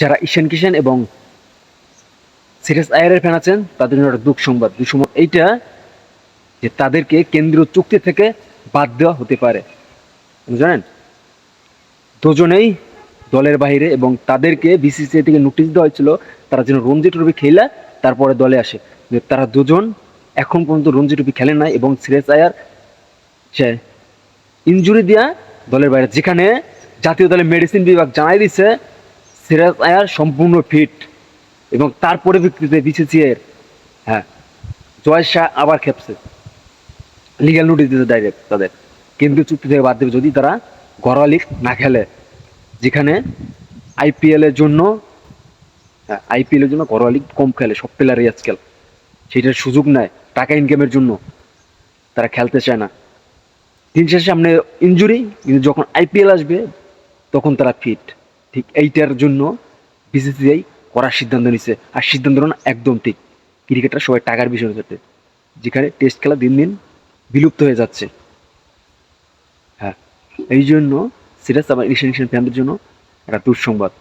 যারা ঈশান কিষান এবং serious আয়ারের fan আছেন, তাদের জন্য একটা দুঃখ সংবাদ। দুঃসংবাদ এইটা যে তাদেরকে কেন্দ্রীয় চুক্তি থেকে বাদ দেওয়া হতে পারে। জানেন? দুজনেই দলের বাইরে এবং তাদেরকে বিসিসিআই থেকে নোটিশ দেওয়া হয়েছিল, তারা যেন রঞ্জি ট্রফি খেলে তারপরে দলে আসে। তারা দুজন এখন পর্যন্ত রঞ্জি ট্রফি খেলেন নাই এবং সিরিয়াস আয়ার সে ইনজুরি দিয়া দলের বাইরে, যেখানে জাতীয় দলের মেডিসিন বিভাগ জানাই দিছে সিরাজ আয়ার সম্পূর্ণ ফিট এবং তার পরিপ্রেক্ষিতে বিসিসিআই হ্যাঁ জয় শাহ আবার খেপছে। লিগাল নোটিশ দিতে ডাইরেক্ট তাদের। কেন্দ্রীয় চুক্তি থেকে বাদ দেবে যদি তারা ঘরোয়া লিগ না খেলে, যেখানে আইপিএল এর জন্য হ্যাঁ আইপিএল এর জন্য ঘরোয়া লিগ কম খেলে, সব প্লেয়ারই আজকাল। সেটার সুযোগ নেয় টাকা ইনকামের জন্য তারা খেলতে চায় না। দিন শেষে সামনে ইনজুরি কিন্তু যখন আইপিএল আসবে, তখন তারা ফিট ঠিক এইটার জন্য বিসিসিআই করার সিদ্ধান্ত নিচ্ছে আর সিদ্ধান্ত না একদম ঠিক। ক্রিকেটার সবাই টাকার বিষয় হয়ে যেখানে টেস্ট খেলা দিন দিন বিলুপ্ত হয়ে যাচ্ছে। হ্যাঁ এই জন্য সিরাজ আমার এশিয়ান এশিয়ান ফ্যানদের জন্য একটা দুঃসংবাদ।